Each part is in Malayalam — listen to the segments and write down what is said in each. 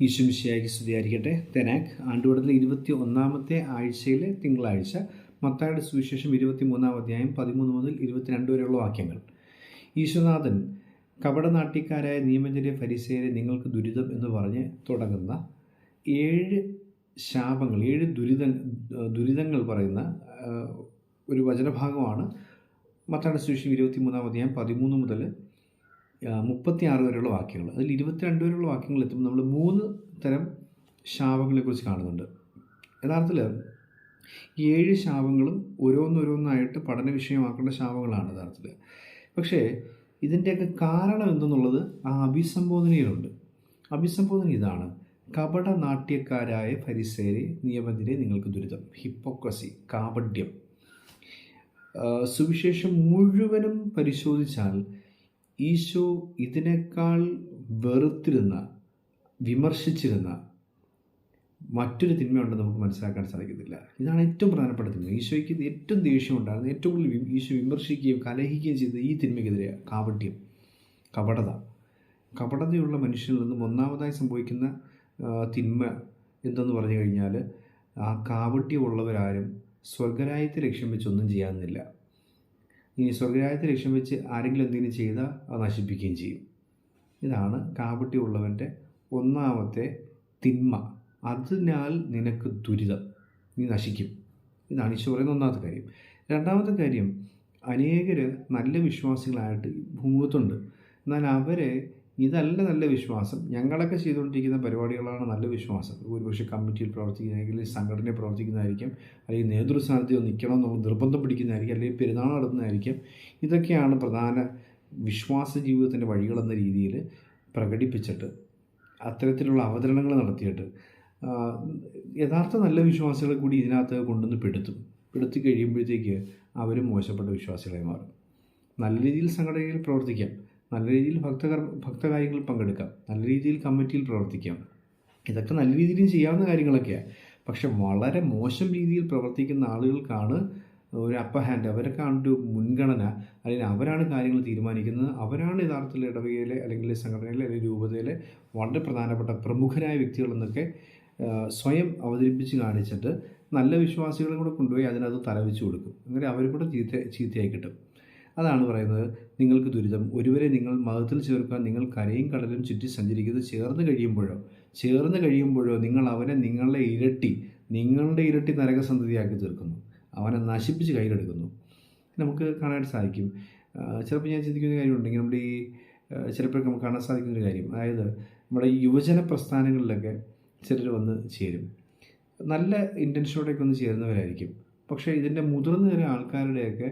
ഈശ്വമിശിയായിക്ക് സ്തുതിയായിരിക്കട്ടെ. തെനാക് ആണ്ടുവടത്തിലെ ഇരുപത്തി ഒന്നാമത്തെ ആഴ്ചയിലെ തിങ്കളാഴ്ച മത്തായുടെ സുവിശേഷം ഇരുപത്തി മൂന്നാം അധ്യായം പതിമൂന്ന് മുതൽ ഇരുപത്തിരണ്ട് വരെയുള്ള വാക്യങ്ങൾ. ഈശ്വനാഥൻ കപടനാട്യക്കാരായ നിയമജരെ ഫരിസേരെ നിങ്ങൾക്ക് ദുരിതം എന്ന് പറഞ്ഞ് തുടങ്ങുന്ന ഏഴ് ശാപങ്ങൾ ഏഴ് ദുരിത ദുരിതങ്ങൾ പറയുന്ന ഒരു വചനഭാഗമാണ് മത്തായുടെ സുവിശേഷം ഇരുപത്തി മൂന്നാം അധ്യായം പതിമൂന്ന് മുതൽ മുപ്പത്തി ആറ് വരെയുള്ള വാക്യങ്ങൾ. അതിൽ ഇരുപത്തിരണ്ട് വരെയുള്ള വാക്യങ്ങൾ എത്തുമ്പോൾ നമ്മൾ മൂന്ന് തരം ശാപങ്ങളെക്കുറിച്ച് കാണുന്നുണ്ട്. യഥാർത്ഥത്തിൽ ഏഴ് ശാപങ്ങളും ഓരോന്നോരോന്നായിട്ട് പഠന വിഷയമാക്കേണ്ട ശാപങ്ങളാണ് യഥാർത്ഥത്തിൽ പക്ഷേ ഇതിന്റെയൊക്കെ കാരണം എന്തെന്നുള്ളത് ആ അഭിസംബോധനയിലുണ്ട്. അഭിസംബോധന ഇതാണ്. കപട നാട്യക്കാരായ ഫരിസേരെ നിയമത്തിലെ നിങ്ങൾക്ക് ദുരിതം. ഹിപ്പോക്രസി കാപഡ്യം സുവിശേഷം മുഴുവനും പരിശോധിച്ചാൽ ഈശോ ഇതിനേക്കാൾ വെറുത്തിരുന്ന വിമർശിച്ചിരുന്ന മറ്റൊരു തിന്മയുണ്ടെന്ന് നമുക്ക് മനസ്സിലാക്കാൻ സാധിക്കത്തില്ല. ഇതാണ് ഏറ്റവും പ്രധാനപ്പെട്ട തിന്മ. ഈശോയ്ക്ക് ഏറ്റവും ദേഷ്യം ഉണ്ടായിരുന്നു. ഏറ്റവും കൂടുതൽ ഈശോ വിമർശിക്കുകയും കലഹിക്കുകയും ചെയ്ത ഈ തിന്മയ്ക്കെതിരെ കാപട്യം കപടത. കപടതയുള്ള മനുഷ്യനിൽ നിന്നും ഒന്നാമതായി സംഭവിക്കുന്ന തിന്മ എന്തെന്ന് പറഞ്ഞു കഴിഞ്ഞാൽ ആ കാപട്യമുള്ളവരാരും സ്വർഗരായത്തെ ലക്ഷ്യം വെച്ചൊന്നും ചെയ്യാമെന്നില്ല ഇനി സ്വർഗരാജ്യത്തെ ലക്ഷ്യം വെച്ച് ആരെങ്കിലും എന്തെങ്കിലും ചെയ്താൽ അത് നശിപ്പിക്കുകയും ചെയ്യും. ഇതാണ് കാപട്യമുള്ളവന്റെ ഒന്നാമത്തെ തിന്മ. അതിനാൽ നിനക്ക് ദുരിതം. നീ നശിക്കും. ഇതാണ് ഈശോ പറയുന്ന ഒന്നാമത്തെ കാര്യം. രണ്ടാമത്തെ കാര്യം അനേകർ നല്ല വിശ്വാസികളായിട്ട് ഭൂമുഖത്തുണ്ട്. എന്നാൽ അവരെ ഇതല്ല നല്ല വിശ്വാസം. ഞങ്ങളൊക്കെ ചെയ്തുകൊണ്ടിരിക്കുന്ന പരിപാടികളാണ് നല്ല വിശ്വാസം. ഒരുപക്ഷെ കമ്മിറ്റിയിൽ പ്രവർത്തിക്കുന്നതായിരിക്കും സംഘടനയിൽ പ്രവർത്തിക്കുന്നതായിരിക്കും അല്ലെങ്കിൽ നേതൃസ്ഥാനത്ത് നിൽക്കണം എന്ന് നിർബന്ധം പിടിക്കുന്നതായിരിക്കും അല്ലെങ്കിൽ പെരുന്നാൾ നടത്തുന്നതായിരിക്കും. ഇതൊക്കെയാണ് പ്രധാന വിശ്വാസ ജീവിതത്തിന്റെ വഴികളെന്ന രീതിയിൽ പ്രകടിപ്പിച്ചിട്ട് അത്തരത്തിലുള്ള അവതരണങ്ങൾ നടത്തിയിട്ട് യഥാർത്ഥ നല്ല വിശ്വാസികളെ കൂടി ഇതിനകത്ത് കൊണ്ടുവന്ന് പെടുത്തും. പെടുത്തി കഴിയുമ്പോഴത്തേക്ക് അവരും മോശപ്പെട്ട വിശ്വാസികളായി മാറും. നല്ല രീതിയിൽ സംഘടനയിൽ പ്രവർത്തിക്കാം. നല്ല രീതിയിൽ ഭക്തകർ ഭക്തകാര്യങ്ങളിൽ പങ്കെടുക്കാം. നല്ല രീതിയിൽ കമ്മിറ്റിയിൽ പ്രവർത്തിക്കാം. ഇതൊക്കെ നല്ല രീതിയിൽ ചെയ്യാവുന്ന കാര്യങ്ങളൊക്കെയാണ് പക്ഷെ വളരെ മോശം രീതിയിൽ പ്രവർത്തിക്കുന്ന ആളുകൾക്കാണ് ഒരു അപ്പർ ഹാൻഡ് അവരൊക്കെയാണ് ഒരു മുൻഗണന. അല്ലെങ്കിൽ അവരാണ് കാര്യങ്ങൾ തീരുമാനിക്കുന്നത്. അവരാണ് യഥാർത്ഥത്തിൽ ഇടവകയിലെ അല്ലെങ്കിൽ സംഘടനയിലെ അല്ലെങ്കിൽ രൂപതയിലെ വളരെ പ്രധാനപ്പെട്ട പ്രമുഖരായ വ്യക്തികൾ എന്നൊക്കെ സ്വയം അവതരിപ്പിച്ച് കാണിച്ചിട്ട് നല്ല വിശ്വാസികളും കൂടെ കൊണ്ടുപോയി അതിനകത്ത് തലവെച്ച് കൊടുക്കും. അങ്ങനെ അവർ കൂടെ ചീത്ത ചീത്തയായി കിട്ടും. അതാണ് പറയുന്നത്. നിങ്ങൾക്ക് ദുരിതം. ഒരുവരെ നിങ്ങൾ മതത്തിൽ ചേർക്കാൻ നിങ്ങൾ കരയും കടലും ചുറ്റി സഞ്ചരിക്കുന്നത് ചേർന്ന് കഴിയുമ്പോഴോ ചേർന്ന് കഴിയുമ്പോഴോ നിങ്ങൾ അവനെ നിങ്ങളുടെ ഇരട്ടി നിങ്ങളുടെ ഇരട്ടി നരകസന്ധതിയാക്കി തീർക്കുന്നു. അവനെ നശിപ്പിച്ച് കയ്യിലെടുക്കുന്നു. നമുക്ക് കാണാനായിട്ട് സാധിക്കും. ചിലപ്പോൾ ഞാൻ ചിന്തിക്കുന്ന കാര്യമുണ്ടെങ്കിൽ നമ്മുടെ ഈ ചിലപ്പോഴൊക്കെ നമുക്ക് കാണാൻ സാധിക്കുന്ന ഒരു കാര്യം. അതായത് നമ്മുടെ ഈ യുവജന പ്രസ്ഥാനങ്ങളിലൊക്കെ ചിലർ വന്ന് ചേരും. നല്ല ഇന്റൻഷനോടെയൊക്കെ ഒന്ന് ചേരുന്നവരായിരിക്കും. പക്ഷേ ഇതിന്റെ മുതിർന്ന ആൾക്കാരുടെയൊക്കെ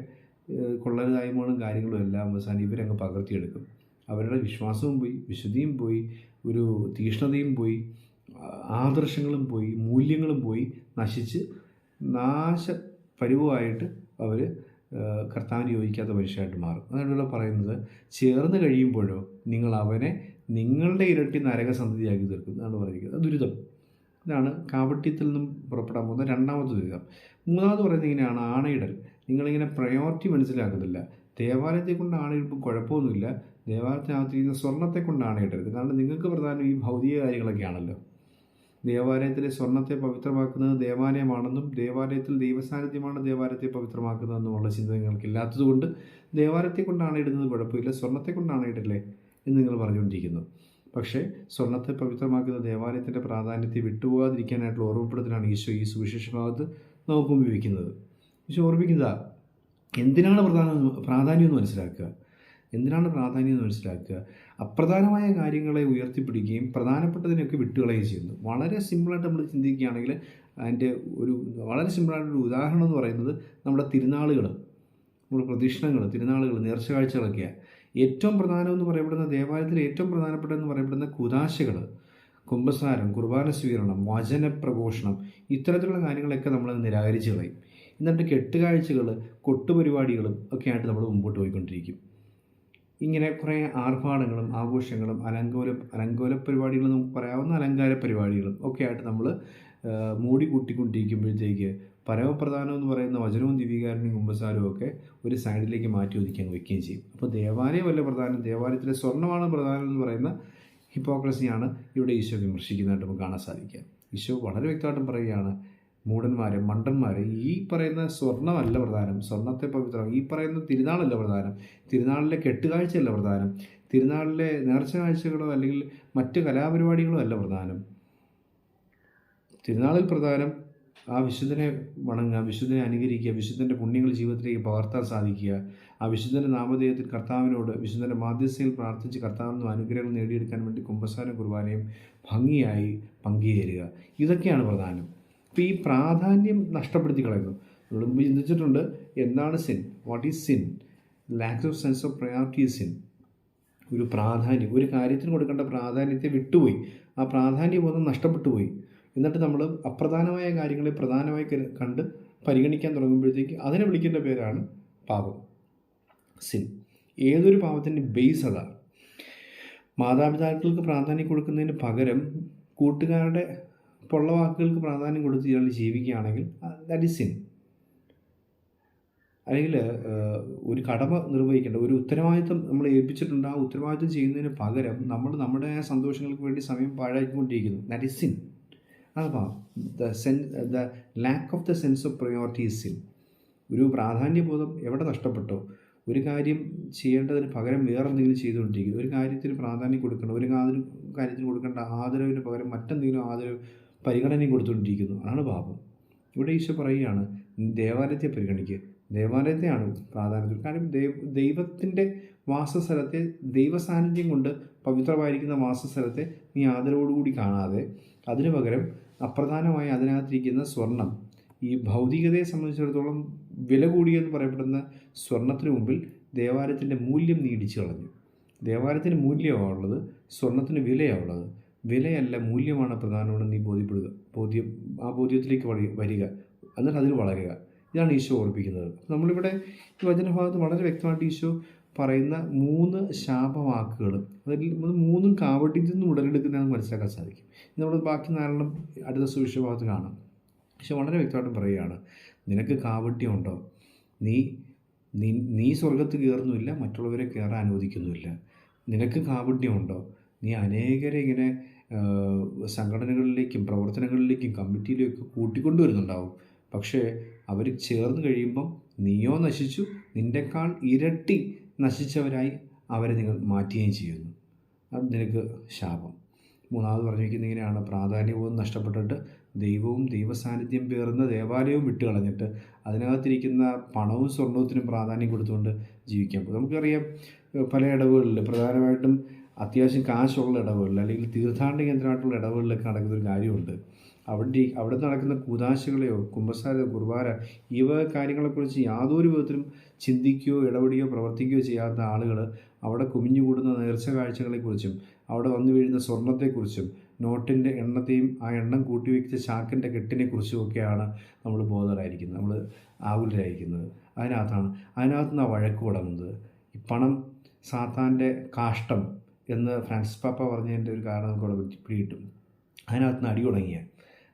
കൊള്ളരുതായ്മകളും കാര്യങ്ങളും എല്ലാം അവസാനം ഇവരങ്ങ് പകർത്തിയെടുക്കും. അവരുടെ വിശ്വാസവും പോയി വിശുദ്ധിയും പോയി ഒരു തീഷ്ണതയും പോയി ആദർശങ്ങളും പോയി മൂല്യങ്ങളും പോയി നശിച്ച് നാശ പരിവുമായിട്ട് അവർ കർത്താവിന് യോജിക്കാത്ത മനുഷ്യരായിട്ട് മാറും. അതാണ് ഇവിടെ പറയുന്നത്. ചേർന്ന് കഴിയുമ്പോഴോ നിങ്ങൾ അവനെ നിങ്ങളുടെ ഇരട്ടി നരകസന്ധതിയാക്കി തീർക്കും. എന്നാണ് പറയുന്നത് ദുരിതം. ഇതാണ് കാപട്യത്തിൽ നിന്നും പുറപ്പെടാൻ പോകുന്ന രണ്ടാമത്തെ ദുരിതം. മൂന്നാമത് പറയുന്നത് ഇങ്ങനെയാണ്. ആണയിടൽ. നിങ്ങളിങ്ങനെ പ്രയോറിറ്റി മനസ്സിലാക്കുന്നില്ല. ദേവാലയത്തെ കൊണ്ട് ഇപ്പം കുഴപ്പമൊന്നുമില്ല. ദേവാലയത്തിനകത്തിരിക്കുന്ന സ്വർണത്തെ കൊണ്ടാണ് ഇടരുത്. കാരണം നിങ്ങൾക്ക് പ്രധാനം ഈ ഭൗതിക കാര്യങ്ങളൊക്കെയാണല്ലോ ദേവാലയത്തിലെ സ്വർണത്തെ പവിത്രമാക്കുന്നത് ദേവാലയമാണെന്നും ദേവാലയത്തിൽ ദൈവസാന്നിധ്യമാണ് ദേവാലയത്തെ പവിത്രമാക്കുന്നതെന്നുമുള്ള ചിന്ത നിങ്ങൾക്ക് ഇല്ലാത്തതുകൊണ്ട് ദേവാലയത്തെ കൊണ്ടാണ് ഇടുന്നത് കുഴപ്പമില്ല. സ്വർണത്തെ കൊണ്ടാണ് ഇടല്ലേ എന്ന് നിങ്ങൾ പറഞ്ഞുകൊണ്ടിരിക്കുന്നു. പക്ഷേ സ്വർണത്തെ പവിത്രമാക്കുന്ന ദേവാലയത്തിന്റെ പ്രാധാന്യത്തെ വിട്ടുപോകാതിരിക്കാനായിട്ടുള്ള ഓർമ്മപ്പെടുത്തലാണ് ഈശോ ഈ സുവിശേഷ ഭാഗത്ത് നമുക്ക് മുമ്പിൽ വയ്ക്കുന്നത് ഈശോ ഓർമ്മിക്കുന്നതാ എന്തിനാണ് പ്രധാന പ്രാധാന്യം എന്ന് മനസ്സിലാക്കുക? എന്തിനാണ് പ്രാധാന്യം എന്ന് മനസ്സിലാക്കുക? അപ്രധാനമായ കാര്യങ്ങളെ ഉയർത്തിപ്പിടിക്കുകയും പ്രധാനപ്പെട്ടതിനൊക്കെ വിട്ടുകളയുകയും ചെയ്യുന്നു. വളരെ സിമ്പിളായിട്ട് നമ്മൾ ചിന്തിക്കുകയാണെങ്കിൽ അതിന്റെ ഒരു വളരെ സിമ്പിളായിട്ടൊരു ഉദാഹരണം എന്ന് പറയുന്നത് നമ്മുടെ തിരുനാളുകൾ നമ്മുടെ പ്രദക്ഷിണങ്ങൾ തിരുനാളുകൾ നേർച്ച കാഴ്ചകളൊക്കെയാണ് ഏറ്റവും പ്രധാനമെന്ന് പറയപ്പെടുന്ന ദേവാലയത്തിൽ ഏറ്റവും പ്രധാനപ്പെട്ടതെന്ന് പറയപ്പെടുന്ന കുതാശകൾ കുംഭസാരം കുർബാന സ്വീകരണം വചന പ്രഘോഷണം ഇത്തരത്തിലുള്ള കാര്യങ്ങളൊക്കെ നമ്മൾ നിരാകരിച്ച് കളയും. എന്നിട്ട് കെട്ടുകാഴ്ചകൾ കൊട്ടുപരിപാടികളും ഒക്കെ ആയിട്ട് നമ്മൾ മുമ്പോട്ട് പോയിക്കൊണ്ടിരിക്കും. ഇങ്ങനെ കുറേ ആർഭാടങ്ങളും ആഘോഷങ്ങളും അലങ്കോല അലങ്കോല പരിപാടികളും നമുക്ക് പറയാവുന്ന അലങ്കാര പരിപാടികളും ഒക്കെ ആയിട്ട് നമ്മൾ മൂടി കൂട്ടിക്കൊണ്ടിരിക്കുമ്പോഴത്തേക്ക് പരമപ്രധാനം എന്ന് പറയുന്ന വചനവും ദിവ്യകാരനും കുമ്പസാരവും ഒക്കെ ഒരു സൈഡിലേക്ക് മാറ്റി ഒതുക്കി അങ്ങ് വെക്കുകയും ചെയ്യും. അപ്പോൾ ദേവാലയമല്ല പ്രധാനം. ദേവാലയത്തിലെ സ്വർണമാണ് പ്രധാനം എന്ന് പറയുന്ന ഹിപ്പോക്രസിയാണ് ഇവിടെ ഈശോ വിമർശിക്കുന്നതായിട്ട് നമുക്ക് കാണാൻ സാധിക്കുക. ഈശോ വളരെ വ്യക്തമായിട്ടും പറയുകയാണ് മൂടന്മാരെ മണ്ടന്മാർ ഈ പറയുന്ന സ്വർണമല്ല പ്രധാനം. സ്വർണത്തെ പവിത്രം. ഈ പറയുന്ന തിരുനാളല്ല പ്രധാനം. തിരുനാളിലെ കെട്ടുകാഴ്ചയല്ല പ്രധാനം. തിരുനാളിലെ നേർച്ച കാഴ്ചകളോ അല്ലെങ്കിൽ മറ്റ് കലാപരിപാടികളോ അല്ല പ്രധാനം. തിരുനാളിൽ പ്രധാനം ആ വിശുദ്ധനെ വണങ്ങുക വിശുദ്ധനെ അനുകരിക്കുക വിശുദ്ധന്റെ പുണ്യങ്ങൾ ജീവിതത്തിലേക്ക് പകർത്താൻ സാധിക്കുക. ആ വിശുദ്ധന്റെ നാമധേയത്തിൽ കർത്താവിനോട് വിശുദ്ധന്റെ മാധ്യസ്ഥയിൽ പ്രാർത്ഥിച്ച് കർത്താവിനും അനുഗ്രഹങ്ങൾ നേടിയെടുക്കാൻ വേണ്ടി കുമ്പസാര കുർബാനയും ഭംഗിയായി പങ്കുചേരുക. ഇതൊക്കെയാണ് പ്രധാനം. അപ്പോൾ ഈ പ്രാധാന്യം നഷ്ടപ്പെടുത്തി കളയുന്നു. നമ്മൾ ചിന്തിച്ചിട്ടുണ്ട് എന്താണ് sin what is sin lacks of sense of priority sin ഒരു പ്രാധാന്യം ഒരു കാര്യത്തിന് കൊടുക്കേണ്ട പ്രാധാന്യത്തെ വിട്ടുപോയി. ആ പ്രാധാന്യബോധം നഷ്ടപ്പെട്ടു പോയി. എന്നിട്ട് നമ്മൾ അപ്രധാനമായ കാര്യങ്ങളെ പ്രധാനമായി കണ്ട് പരിഗണിക്കാൻ തുടങ്ങുമ്പോഴത്തേക്ക് അതിനെ വിളിക്കേണ്ട പേരാണ് പാപം. സിൻ ഏതൊരു പാപത്തിന്റെ ബേസ് അതാണ് മാതാപിതാക്കൾക്ക് പ്രാധാന്യം കൊടുക്കുന്നതിന് പകരം കൂട്ടുകാരുടെ പൊള്ള വാക്കുകൾക്ക് പ്രാധാന്യം കൊടുത്ത് ഇയാൾ ജീവിക്കുകയാണെങ്കിൽ ദാറ്റ് ഇസ് സിൻ അല്ലെങ്കിൽ ഒരു കടമ നിർവഹിക്കേണ്ട ഒരു ഉത്തരവാദിത്വം നമ്മൾ ഏൽപ്പിച്ചിട്ടുണ്ട് ആ ഉത്തരവാദിത്വം ചെയ്യുന്നതിന് പകരം നമ്മൾ നമ്മുടെ സന്തോഷങ്ങൾക്ക് വേണ്ടി സമയം പാഴാക്കിക്കൊണ്ടിരിക്കുന്നു. ദാറ്റ് ഇസ് സിൻ അഥവാ the sense the lack of the sense of priority is sin ഒരു പ്രാധാന്യബോധം എവിടെ നഷ്ടപ്പെട്ടോ ഒരു കാര്യം ചെയ്യേണ്ടതിന് പകരം വേറെ എന്തെങ്കിലും ചെയ്തുകൊണ്ടിരിക്കുന്നു. ഒരു കാര്യത്തിന് പ്രാധാന്യം കൊടുക്കണം ഒരു കാര്യത്തിന് കൊടുക്കേണ്ട ആദരവിന് പകരം മറ്റെന്തെങ്കിലും ആദരവ് പരിഗണനയും കൊടുത്തുകൊണ്ടിരിക്കുന്നു. അതാണ് പാപം. ഇവിടെ ഈശോ പറയുകയാണ് ദേവാലയത്തെ പരിഗണിക്കുക ദേവാലയത്തെയാണ് പ്രാധാന്യം കാരണം ദൈവ ദൈവത്തിന്റെ വാസസ്ഥലത്തെ ദൈവസാന്നിധ്യം കൊണ്ട് പവിത്രമായിരിക്കുന്ന വാസസ്ഥലത്തെ നീ ആദരവോടുകൂടി കാണാതെ അതിനു പകരം അപ്രധാനമായി അതിനകത്തിരിക്കുന്ന സ്വർണം ഈ ഭൗതികതയെ സംബന്ധിച്ചിടത്തോളം വില കൂടിയെന്ന് പറയപ്പെടുന്ന സ്വർണത്തിന് മുമ്പിൽ ദേവാലയത്തിന്റെ മൂല്യം നീ ഇടിച്ചു കളഞ്ഞു ദേവാലയത്തിന് മൂല്യമാണുള്ളത് സ്വർണത്തിന് വിലയാണ് ഉള്ളത് വിലയല്ല മൂല്യമാണ് പ്രധാനമെന്ന് നീ ബോധ്യപ്പെടുക. ബോധ്യം ആ ബോധ്യത്തിലേക്ക് വഴി വരിക. എന്നിട്ട് അതിൽ വളരുക. ഇതാണ് ഈശോ ഓർപ്പിക്കുന്നത്. നമ്മളിവിടെ ഈ വചനഭാഗത്ത് വളരെ വ്യക്തമായിട്ട് ഈശോ പറയുന്ന മൂന്ന് ശാപവാക്കുകൾ. അതിൽ മൂന്നും കാവട്ടിൽ നിന്ന് ഉടലെടുക്കുന്നതെന്ന് മനസ്സിലാക്കാൻ സാധിക്കും. നമ്മൾ ബാക്കി നാലെണ്ണം അടുത്ത സുവിശ്വഭാഗത്ത് കാണാം. പക്ഷെ വളരെ വ്യക്തമായിട്ട് പറയുകയാണ് നിനക്ക് കാവട്യമുണ്ടോ നീ നീ നീ സ്വർഗത്ത് കയറുന്നുമില്ല മറ്റുള്ളവരെ കയറാൻ അനുവദിക്കുന്നുമില്ല. നിനക്ക് കാവട്യമുണ്ടോ നീ അനേകരെ ഇങ്ങനെ സംഘടനകളിലേക്കും പ്രവർത്തനങ്ങളിലേക്കും കമ്മിറ്റിയിലേക്കും കൂട്ടിക്കൊണ്ടുവരുന്നുണ്ടാവും. പക്ഷേ അവർ ചേർന്ന് കഴിയുമ്പം നീയോ നശിച്ചു നിന്റെക്കാൾ ഇരട്ടി നശിച്ചവരായി അവരെ നിങ്ങൾ മാറ്റുകയും ചെയ്യുന്നു. അത് നിനക്ക് ശാപം. മൂന്നാമത് പറഞ്ഞിരിക്കുന്നത് ഇങ്ങനെയാണ്. പ്രാധാന്യവും നഷ്ടപ്പെട്ടിട്ട് ദൈവവും ദൈവസാന്നിധ്യം പേറുന്ന ദേവാലയവും വിട്ട് കളഞ്ഞിട്ട് അതിനകത്തിരിക്കുന്ന പണവും സ്വർണത്തിനും പ്രാധാന്യം കൊടുത്തുകൊണ്ട് ജീവിക്കാം നമുക്കറിയാം പല ഇടവുകളിൽ പ്രധാനമായിട്ടും അത്യാവശ്യം കാശുള്ള ഇടവുകളിൽ അല്ലെങ്കിൽ തീർത്ഥാടന കേന്ദ്രമായിട്ടുള്ള ഇടവുകളിലൊക്കെ നടക്കുന്ന ഒരു കാര്യമുണ്ട് അവിടെ അവിടെ നടക്കുന്ന കൂതാശകളെയോ കുമ്പസാര കുർബാന ഈ വക കാര്യങ്ങളെക്കുറിച്ച് യാതൊരു വിധത്തിലും ചിന്തിക്കുകയോ ഇടപെടുകയോ പ്രവർത്തിക്കുകയോ ചെയ്യാത്ത ആളുകൾ അവിടെ കുമിഞ്ഞുകൂടുന്ന നേർച്ച കാഴ്ചകളെക്കുറിച്ചും അവിടെ വന്നു വീഴുന്ന സ്വർണത്തെക്കുറിച്ചും നോട്ടിന്റെ എണ്ണത്തെയും ആ എണ്ണം കൂട്ടിവെച്ച ചാക്കിന്റെ കെട്ടിനെക്കുറിച്ചും ഒക്കെയാണ് നമ്മൾ ബോധരായിരിക്കുന്നത് നമ്മൾ ആകുലരായിരിക്കുന്നത്. അതിനകത്താണ് അതിനകത്തുനിന്ന് ആ വഴക്ക് തുടങ്ങുന്നത് ഈ പണം സാത്താന്റെ കാഷ്ടം എന്ന് ഫ്രാൻസിസ് പാപ്പ പറഞ്ഞതിന്റെ ഒരു കാരണം നമുക്ക് അവിടെ പിടി- പിടികിട്ടും. അതിനകത്ത് നിന്ന് അടി തുടങ്ങിയ.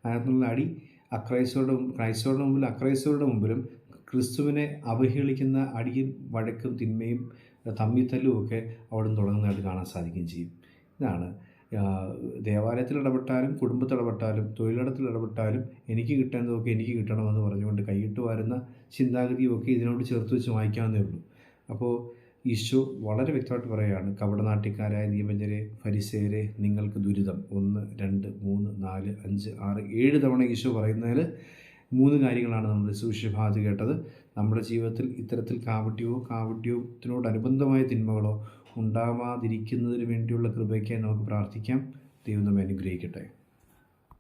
അതിനകത്തുനിന്നുള്ള അടി അക്രൈസ്തവരുടെ ക്രൈസ്തവരുടെ മുമ്പിൽ അക്രൈസ്തവരുടെ മുമ്പിലും ക്രിസ്തുവിനെ അവഹേളിക്കുന്ന അടിയും വഴക്കും തിന്മയും തമ്മിത്തല്ലും ഒക്കെ അവിടെ നിന്ന് തുടങ്ങുന്നതായിട്ട് കാണാൻ സാധിക്കുകയും ചെയ്യും. ഇതാണ്. ദേവാലയത്തിൽ ഇടപെട്ടാലും കുടുംബത്തിൽ ഇടപെട്ടാലും തൊഴിലിടത്തിൽ ഇടപെട്ടാലും എനിക്ക് കിട്ടേണ്ടതൊക്കെ എനിക്ക് കിട്ടണമെന്ന് പറഞ്ഞുകൊണ്ട് കൈയിട്ട് വരുന്ന ചിന്താഗതിയൊക്കെ ഇതിനോട് ചേർത്ത് വെച്ച് വായിക്കാവുന്നേ ഉള്ളൂ. അപ്പോൾ ഈശോ വളരെ വ്യക്തമായിട്ട് പറയുകയാണ് കപടനാട്ടിക്കാരായ നിയമജ്ഞരെ ഫരിസേരെ നിങ്ങൾക്ക് ദുരിതം. ഒന്ന് രണ്ട് മൂന്ന് നാല് അഞ്ച് ആറ് ഏഴ് തവണ ഈശോ പറയുന്നതിൽ മൂന്ന് കാര്യങ്ങളാണ് നമ്മൾ സുവിശേഷഭാഗത്ത് കേട്ടത്. നമ്മുടെ ജീവിതത്തിൽ ഇത്തരത്തിൽ കാവട്യവോ കാവട്യത്തിനോടനുബന്ധമായ തിന്മകളോ ഉണ്ടാവാതിരിക്കുന്നതിന് വേണ്ടിയുള്ള കൃപയ്ക്കായി നമുക്ക് പ്രാർത്ഥിക്കാം. ദൈവം നമ്മെ അനുഗ്രഹിക്കട്ടെ.